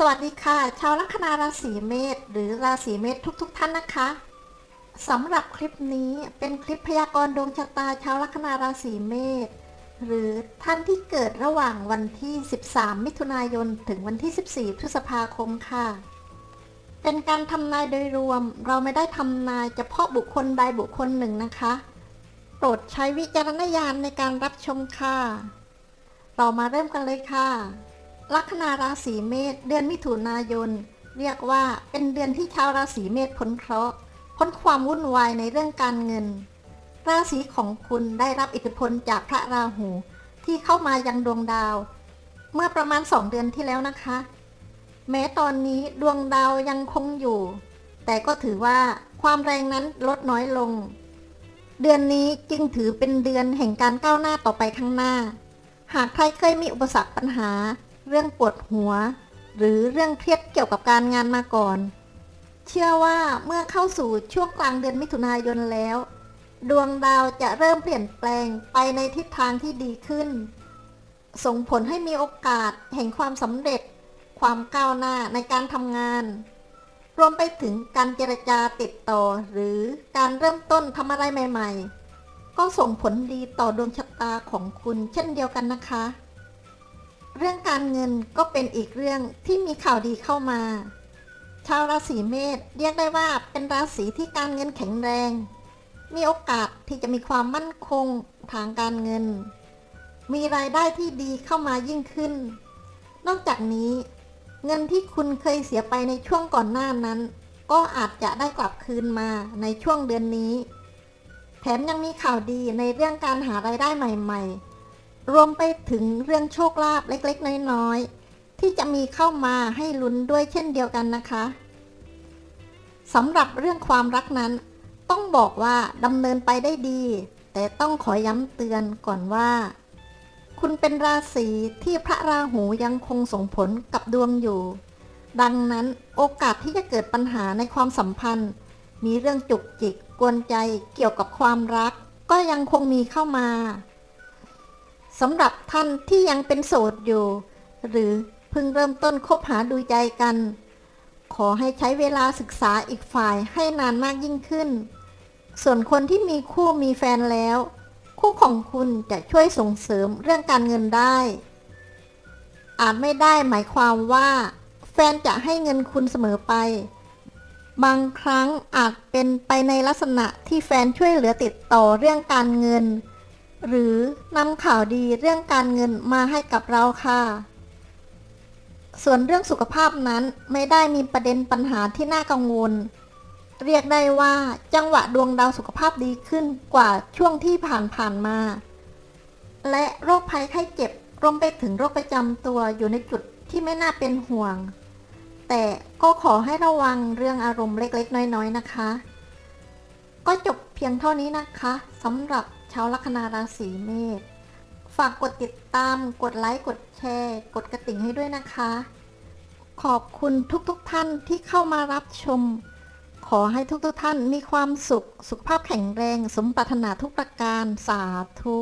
สวัสดีค่ะ ชาวลัคนาราศีเมษหรือราศีเมษทุกๆทท่านนะคะสำหรับคลิปนี้เป็นคลิปพยากรณ์ดวงชะตาชาวลัคนาราศีเมษหรือท่านที่เกิดระหว่างวันที่ 13 มิถุนายน ถึงวันที่ 14 พฤษภาคมค่ะ เป็นการทำนายโดยรวม เราไม่ได้ทำนายเฉพาะบุคคลใดบุคคลหนึ่งนะคะ โปรดใช้วิจารณญาณในการรับชมค่ะเรามาเริ่มกันเลยค่ะ ลัคนาราศีเมษเดือนมิถุนายน เรียกว่าเป็นเดือนที่ชาวราศีเมษพ้นเคราะห์พ้นความวุ่นวายในเรื่องการเงิน ราศีของคุณได้รับอิทธิพลจากพระราหูที่เข้ามายังดวงดาว เมื่อประมาณสองเดือนที่แล้วนะคะ แม้ตอนนี้ดวงดาวยังคงอยู่ แต่ก็ถือว่าความแรงนั้นลดน้อยลง เดือนนี้จึงถือเป็นเดือนแห่งการก้าวหน้าต่อไปข้างหน้า หากใครเคยมีอุปสรรคปัญหา เรื่องปวดหัว หรือเรื่องเครียดเกี่ยวกับการงานมาก่อน เชื่อว่าเมื่อเข้าสู่ช่วงกลางเดือนมิถุนายนแล้ว ดวงดาวจะเริ่มเปลี่ยนแปลงไปในทิศทางที่ดีขึ้น ส่งผลให้มีโอกาสแห่งความสำเร็จ ความก้าวหน้าในการทำงาน รวมไปถึงการเจรจาติดต่อหรือการเริ่มต้นทำอะไรใหม่ ๆ ก็ส่งผลดีต่อดวงชะตาของคุณเช่นเดียวกันนะคะ เรื่องการเงินก็เป็นอีกเรื่องที่มีข่าวดีเข้ามา ชาวราศีเมษเรียกได้ว่าเป็นราศีที่การเงินแข็งแรง มีโอกาสที่จะมีความมั่นคงทางการเงิน มีรายได้ที่ดีเข้ามายิ่งขึ้น นอกจากนี้ เงินที่คุณเคยเสียไปในช่วงก่อนหน้านั้น ก็อาจจะได้กลับคืนมาในช่วงเดือนนี้ แถมยังมีข่าวดีในเรื่องการหารายได้ใหม่ ๆ รวมไปถึงเรื่องโชคลาภเล็กๆ น้อยๆ ที่จะมีเข้ามาให้ลุ้นด้วยเช่นเดียวกันนะคะสำหรับเรื่องความรักนั้น ต้องบอกว่าดำเนินไปได้ดี แต่ต้องขอย้ำเตือนก่อนว่า คุณเป็นราศีที่พระราหูยังคงส่งผลกับดวงอยู่ ดังนั้นโอกาสที่จะเกิดปัญหาในความสัมพันธ์ มีเรื่องจุกจิก กวนใจเกี่ยวกับความรัก ก็ยังคงมีเข้ามา สำหรับท่านที่ยังเป็นโสดอยู่ หรือเพิ่งเริ่มต้นคบหาดูใจกัน ขอให้ใช้เวลาศึกษาอีกฝ่ายให้นานมากยิ่งขึ้น ส่วนคนที่มีคู่มีแฟนแล้ว คู่ของคุณจะช่วยส่งเสริมเรื่องการเงินได้ อาจไม่ได้หมายความว่า แฟนจะให้เงินคุณเสมอไป บางครั้งอาจเป็นไปในลักษณะที่แฟนช่วยเหลือติดต่อเรื่องการเงิน หรือนำข่าวดีเรื่องการเงินมาให้กับเราค่ะ ส่วนเรื่องสุขภาพนั้นไม่ได้มีประเด็นปัญหาที่น่ากังวล เรียกได้ว่าจังหวะดวงดาวสุขภาพดีขึ้นกว่าช่วงที่ผ่านๆมา และโรคภัยไข้เจ็บรวมไปถึงโรคประจำตัวอยู่ในจุดที่ไม่น่าเป็นห่วง แต่ก็ขอให้ระวังเรื่องอารมณ์เล็กๆ น้อยๆ นะคะ ก็จบเพียงเท่านี้นะคะสำหรับาวลัคนาราศีเมษฝากกดติดตาม กดไลค์ กดแชร์ กดกระดิ่งให้ด้วยนะคะ ขอบคุณทุกๆทท่านที่เข้ามารับชม ขอให้ทุกๆทท่านมีความสุข สุขภาพแข็งแรง สมปรารถนาทุกประการ สาธุ